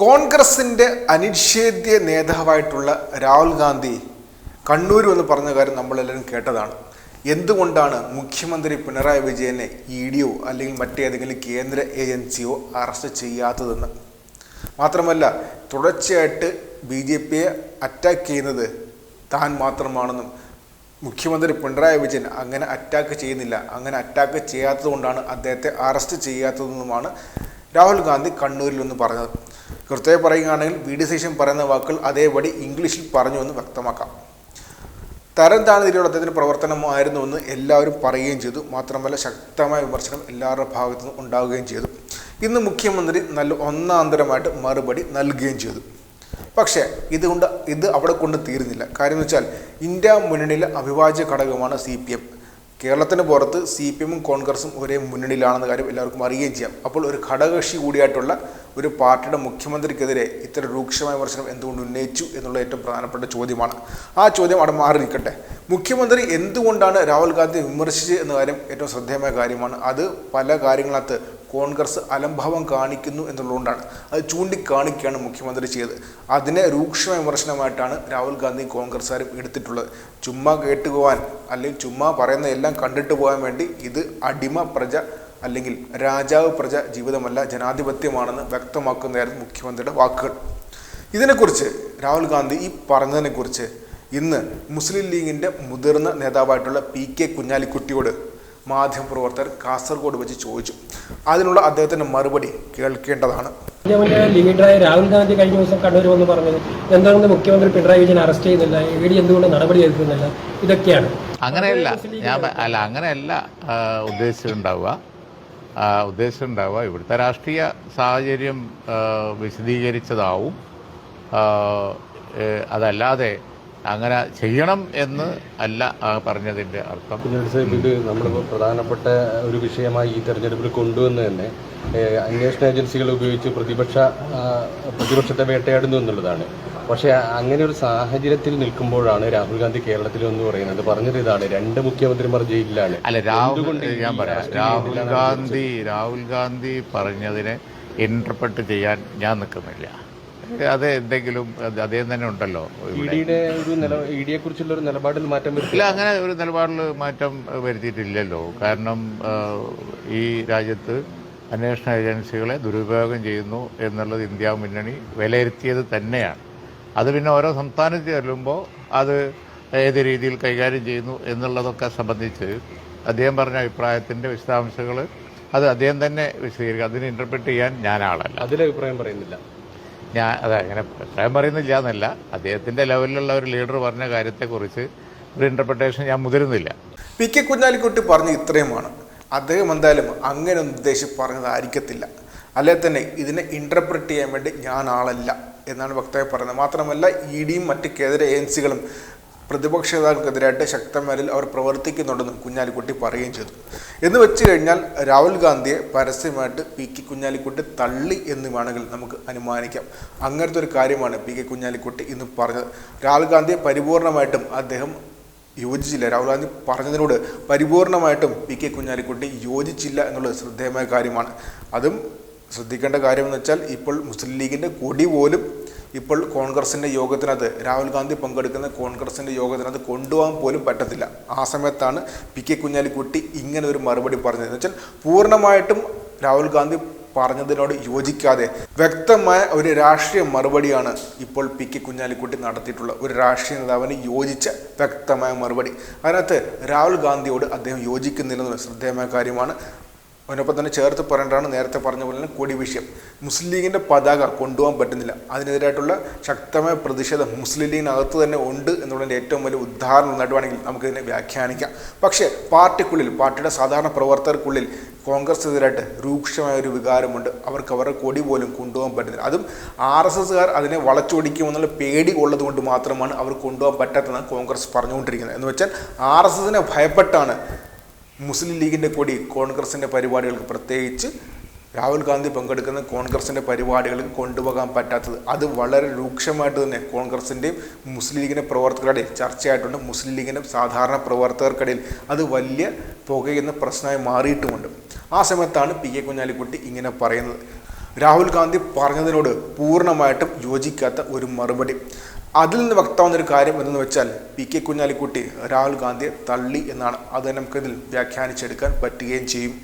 കോൺഗ്രസിന്റെ അനിഷേധ്യ നേതാവായിട്ടുള്ള രാഹുൽ ഗാന്ധി കണ്ണൂർ എന്ന് പറഞ്ഞ കാര്യം നമ്മളെല്ലാവരും കേട്ടതാണ്. എന്തുകൊണ്ടാണ് മുഖ്യമന്ത്രി പിണറായി വിജയനെ ഇ ഡിയോ അല്ലെങ്കിൽ മറ്റേതെങ്കിലും കേന്ദ്ര ഏജൻസിയോ അറസ്റ്റ് ചെയ്യാത്തതെന്ന്? മാത്രമല്ല തുടർച്ചയായിട്ട് ബി ജെ പിയെ അറ്റാക്ക് ചെയ്യുന്നത് താൻ മാത്രമാണെന്നും മുഖ്യമന്ത്രി പിണറായി വിജയൻ അങ്ങനെ അറ്റാക്ക് ചെയ്യുന്നില്ല അങ്ങനെ അറ്റാക്ക് ചെയ്യാത്തതുകൊണ്ടാണ് അദ്ദേഹത്തെ അറസ്റ്റ് ചെയ്യാത്തതെന്നുമാണ് രാഹുൽ ഗാന്ധി കണ്ണൂരിൽ ഒന്ന് പറഞ്ഞത്. കൃത്യമായി പറയുകയാണെങ്കിൽ വി ഡി സേഷൻ പറയുന്ന വാക്കുകൾ അതേപടി ഇംഗ്ലീഷിൽ പറഞ്ഞു എന്ന് വ്യക്തമാക്കാം. തരം താഴ്ന്നതിലുള്ള അദ്ദേഹത്തിന്റെ പ്രവർത്തനമായിരുന്നുവെന്ന് എല്ലാവരും പറയുകയും ചെയ്തു. മാത്രമല്ല ശക്തമായ വിമർശനം എല്ലാവരുടെ ഭാഗത്തു നിന്നും ഉണ്ടാവുകയും ചെയ്തു. ഇന്ന് മുഖ്യമന്ത്രി നല്ല ഒന്നാന്തരമായിട്ട് മറുപടി നൽകുകയും ചെയ്തു. പക്ഷേ ഇതുകൊണ്ട് ഇത് അവിടെ കൊണ്ട് തീരുന്നില്ല. കാര്യം എന്ന് വെച്ചാൽ ഇന്ത്യ മുന്നണിയിലെ അവിഭാജ്യ ഘടകമാണ് സി പി എം. കേരളത്തിന് പുറത്ത് സി പി എമ്മും കോൺഗ്രസും ഒരേ മുന്നണിയിലാണെന്ന കാര്യം എല്ലാവർക്കും അറിയുകയും ചെയ്യാം. അപ്പോൾ ഒരു ഘടകകക്ഷി കൂടിയായിട്ടുള്ള ഒരു പാർട്ടിയുടെ മുഖ്യമന്ത്രിക്കെതിരെ ഇത്ര രൂക്ഷമായ വിമർശനം എന്തുകൊണ്ട് ഉന്നയിച്ചു എന്നുള്ള ഏറ്റവും പ്രധാനപ്പെട്ട ചോദ്യമാണ്. ആ ചോദ്യം അവിടെ മാറി നിൽക്കട്ടെ. മുഖ്യമന്ത്രി എന്തുകൊണ്ടാണ് രാഹുൽ ഗാന്ധി വിമർശിച്ചത് എന്ന കാര്യം ഏറ്റവും ശ്രദ്ധേയമായ കാര്യമാണ്. അത് പല കാര്യങ്ങളകത്ത് കോൺഗ്രസ് അലംഭാവം കാണിക്കുന്നു എന്നുള്ളതുകൊണ്ടാണ്. അത് ചൂണ്ടിക്കാണിക്കുകയാണ് മുഖ്യമന്ത്രി ചെയ്തത്. അതിനെ രൂക്ഷമായ വിമർശനമായിട്ടാണ് രാഹുൽ ഗാന്ധി കോൺഗ്രസ്സുകാരും എടുത്തിട്ടുള്ളത്. ചുമ്മാ കേട്ടുപോകാൻ അല്ലെങ്കിൽ ചുമ്മാ പറയുന്ന എല്ലാം കണ്ടിട്ട് പോകാൻ വേണ്ടി ഇത് അടിമ പ്രജ അല്ലെങ്കിൽ രാജാവ് പ്രജ ജീവിതമല്ല ജനാധിപത്യമാണെന്ന് വ്യക്തമാക്കുന്നതായിരുന്നു മുഖ്യമന്ത്രിയുടെ വാക്കുകൾ. ഇതിനെക്കുറിച്ച് രാഹുൽ ഗാന്ധി ഈ പറഞ്ഞതിനെക്കുറിച്ച് ഇന്ന് മുസ്ലിം ലീഗിന്റെ മുതിർന്ന നേതാവായിട്ടുള്ള പി കെ കുഞ്ഞാലിക്കുട്ടിയോട് മാധ്യമപ്രവർത്തകർ കാസർഗോഡ് വെച്ച് ചോദിച്ചു. അതിനുള്ള അദ്ദേഹത്തിന്റെ മറുപടി കേൾക്കേണ്ടതാണ്. ലീഡറായ രാഹുൽ ഗാന്ധി കഴിഞ്ഞ ദിവസം കണ്ണൂർ വന്ന് പറഞ്ഞത് എന്തുകൊണ്ട് മുഖ്യമന്ത്രി പിണറായി വിജയൻ അറസ്റ്റ് ചെയ്യുന്നില്ല ഇ ഡി എന്തുകൊണ്ട് നടപടി എടുക്കുന്നില്ല ഇതൊക്കെയാണ്. അങ്ങനെയല്ല ഞാൻ അല്ല അങ്ങനെയല്ല ഉദ്ദേശിച്ചിട്ടുണ്ടാവുക. ആ, ഉണ്ടാവുക. ഇവിടുത്തെ രാഷ്ട്രീയ സാഹചര്യം വിശദീകരിച്ചതാവും. അതല്ലാതെ അങ്ങനെ ചെയ്യണം എന്ന് അല്ല പറഞ്ഞതിന്റെ അർത്ഥം. ഇത് നമ്മളിപ്പോൾ പ്രധാനപ്പെട്ട ഒരു വിഷയമായി ഈ തെരഞ്ഞെടുപ്പിൽ കൊണ്ടുവന്ന് തന്നെ അന്വേഷണ ഏജൻസികൾ ഉപയോഗിച്ച് പ്രതിപക്ഷ പ്രതിപക്ഷത്തെ വേട്ടയാടുന്നു എന്നുള്ളതാണ്. പക്ഷേ അങ്ങനെ ഒരു സാഹചര്യത്തിൽ നിൽക്കുമ്പോഴാണ് രാഹുൽ ഗാന്ധി കേരളത്തിൽ എന്ന് പറയുന്നത്. പറഞ്ഞത് ഇതാണ് രണ്ട് മുഖ്യമന്ത്രിമാർ ജയിലിലാണ്. അല്ല രാഹുൽ ഞാൻ പറയാം. രാഹുൽ ഗാന്ധി രാഹുൽ ഗാന്ധി പറഞ്ഞതിനെ ഇന്റർപ്രട്ട് ചെയ്യാൻ ഞാൻ നിൽക്കുന്നില്ല. അത് എന്തെങ്കിലും അത് അദ്ദേഹം തന്നെ ഉണ്ടല്ലോ ഒരു നില കുറിച്ചുള്ള ഒരു നിലപാടിൽ മാറ്റം ഇല്ല അങ്ങനെ ഒരു നിലപാടിൽ മാറ്റം വരുത്തിയിട്ടില്ലല്ലോ. കാരണം ഈ രാജ്യത്ത് അന്വേഷണ ഏജൻസികളെ ദുരുപയോഗം ചെയ്യുന്നു എന്നുള്ളത് ഇന്ത്യ മുന്നണി വിലയിരുത്തിയത് തന്നെയാണ്. അത് പിന്നെ ഓരോ സംസ്ഥാനത്ത് ചെല്ലുമ്പോൾ അത് ഏത് രീതിയിൽ കൈകാര്യം ചെയ്യുന്നു എന്നുള്ളതൊക്കെ സംബന്ധിച്ച് അദ്ദേഹം പറഞ്ഞ അഭിപ്രായത്തിന്റെ വിശദാംശങ്ങൾ അത് അദ്ദേഹം തന്നെ വിശദീകരിക്കും. അതിന് ഇന്റർപ്രിറ്റ് ചെയ്യാൻ ഞാൻ ആളല്ല. അതിൽ അഭിപ്രായം പറയുന്നില്ല. ഞാൻ അതെ അങ്ങനെ അഭിപ്രായം പറയുന്നില്ല എന്നല്ല അദ്ദേഹത്തിന്റെ ലെവലിലുള്ള ഒരു ലീഡർ പറഞ്ഞ കാര്യത്തെക്കുറിച്ച് ഒരു ഇന്റർപ്രിട്ടേഷൻ ഞാൻ മുതിരുന്നില്ല. പി കെ കുഞ്ഞാലിക്കുട്ടി പറഞ്ഞ ഇത്രയുമാണ്. അദ്ദേഹം എന്തായാലും അങ്ങനെ ഒന്നും ഉദ്ദേശിച്ച് പറഞ്ഞതായിരിക്കത്തില്ല. അല്ലെ തന്നെ ഇതിനെ ഇന്റർപ്രറ്റ് ചെയ്യാൻ വേണ്ടി ഞാൻ ആളല്ല. എന്നാണ് വക്താവ് പറയുന്നത്. മാത്രമല്ല ഇ ഡിയും മറ്റ് കേന്ദ്ര ഏജൻസികളും പ്രതിപക്ഷ നേതാക്കൾക്കെതിരായിട്ട് ശക്തമായി അവർ പ്രവർത്തിക്കുന്നുണ്ടെന്നും കുഞ്ഞാലിക്കുട്ടി പറയുകയും ചെയ്തു. എന്ന് വെച്ച് കഴിഞ്ഞാൽ രാഹുൽ ഗാന്ധിയെ പരസ്യമായിട്ട് പി കെ കുഞ്ഞാലിക്കുട്ടി തള്ളി എന്ന് വേണമെങ്കിൽ നമുക്ക് അനുമാനിക്കാം. അങ്ങനത്തെ ഒരു കാര്യമാണ് പി കെ കുഞ്ഞാലിക്കുട്ടി ഇന്ന് പറഞ്ഞത്. രാഹുൽ ഗാന്ധിയെ പരിപൂർണമായിട്ടും അദ്ദേഹം യോജിച്ചില്ല. രാഹുൽ ഗാന്ധി പറഞ്ഞതിനോട് പരിപൂർണമായിട്ടും പി കെ കുഞ്ഞാലിക്കുട്ടി യോജിച്ചില്ല എന്നുള്ളത് ശ്രദ്ധേയമായ കാര്യമാണ്. അതും ശ്രദ്ധിക്കേണ്ട കാര്യമെന്ന് വെച്ചാൽ ഇപ്പോൾ മുസ്ലിം ലീഗിന്റെ കൊടി പോലും ഇപ്പോൾ കോൺഗ്രസിന്റെ യോഗത്തിനകത്ത് രാഹുൽ ഗാന്ധി പങ്കെടുക്കുന്ന കോൺഗ്രസിന്റെ യോഗത്തിനകത്ത് കൊണ്ടുപോകാൻ പോലും പറ്റത്തില്ല. ആ സമയത്താണ് പി കെ കുഞ്ഞാലിക്കുട്ടി ഇങ്ങനെ ഒരു മറുപടി പറഞ്ഞത്. എന്ന് വെച്ചാൽ പൂർണമായിട്ടും രാഹുൽ ഗാന്ധി പറഞ്ഞതിനോട് യോജിക്കാതെ വ്യക്തമായ ഒരു രാഷ്ട്രീയ മറുപടിയാണ് ഇപ്പോൾ പി കെ കുഞ്ഞാലിക്കുട്ടി നടത്തിയിട്ടുള്ള ഒരു രാഷ്ട്രീയ നേതാവിന് യോജിച്ച വ്യക്തമായ മറുപടി. അതിനകത്ത് രാഹുൽ ഗാന്ധിയോട് അദ്ദേഹം യോജിക്കുന്നില്ലെന്നുള്ള ശ്രദ്ധേയമായ കാര്യമാണ്. അതിനൊപ്പം തന്നെ ചേർത്ത് പറയേണ്ടതാണ് നേരത്തെ പറഞ്ഞ പോലെ തന്നെ കൊടി വിഷയം. മുസ്ലിം ലീഗിന്റെ പതാക കൊണ്ടുപോകാൻ പറ്റുന്നില്ല. അതിനെതിരായിട്ടുള്ള ശക്തമായ പ്രതിഷേധം മുസ്ലിം ലീഗിനകത്ത് തന്നെ ഉണ്ട് എന്നുള്ളതിന്റെ ഏറ്റവും വലിയ ഉദാഹരണം ഒന്നായിട്ട് നമുക്കിതിനെ വ്യാഖ്യാനിക്കാം. പക്ഷേ പാർട്ടിക്കുള്ളിൽ പാർട്ടിയുടെ സാധാരണ പ്രവർത്തകർക്കുള്ളിൽ കോൺഗ്രസ് എതിരായിട്ട് രൂക്ഷമായ ഒരു വികാരമുണ്ട്. അവർക്ക് അവരുടെ കൊടി പോലും കൊണ്ടുപോകാൻ പറ്റുന്നില്ല. അതും ആർ എസ് എസ്സുകാർ അതിനെ വളച്ചൊടിക്കുമെന്നുള്ള പേടി ഉള്ളത് കൊണ്ട് മാത്രമാണ് അവർ കൊണ്ടുപോകാൻ പറ്റാത്തതെന്ന് കോൺഗ്രസ് പറഞ്ഞുകൊണ്ടിരിക്കുന്നത്. എന്ന് വെച്ചാൽ ആർ എസ് എസിനെ ഭയപ്പെട്ടാണ് മുസ്ലിം ലീഗിന്റെ കൂടി കോൺഗ്രസിന്റെ പരിപാടികൾക്ക് പ്രത്യേകിച്ച് രാഹുൽ ഗാന്ധി പങ്കെടുക്കുന്ന കോൺഗ്രസിന്റെ പരിപാടികൾക്ക് കൊണ്ടുപോകാൻ പറ്റാത്തത്. അത് വളരെ രൂക്ഷമായിട്ട് തന്നെ കോൺഗ്രസിന്റെയും മുസ്ലിം ലീഗിന്റെ പ്രവർത്തകരുടെയും ചർച്ചയായിട്ടുണ്ട്. മുസ്ലിം ലീഗിന്റെ സാധാരണ പ്രവർത്തകർക്കിടയിൽ അത് വലിയ പുകയുന്ന പ്രശ്നമായി മാറിയിട്ടുമുണ്ട്. ആ സമയത്താണ് പി കെ കുഞ്ഞാലിക്കുട്ടി ഇങ്ങനെ പറയുന്നത്. രാഹുൽ ഗാന്ധി പറഞ്ഞതിനോട് പൂർണമായിട്ടും യോജിക്കാത്ത ഒരു മറുപടി. അതിൽ നിന്ന് വ്യക്തമാകുന്ന ഒരു കാര്യം എന്തെന്ന് വെച്ചാൽ പി കെ കുഞ്ഞാലിക്കുട്ടി രാഹുൽ ഗാന്ധിയെ തള്ളി എന്നാണ്. അത് നമുക്കിതിൽ വ്യാഖ്യാനിച്ചെടുക്കാൻ പറ്റുകയും ചെയ്യും.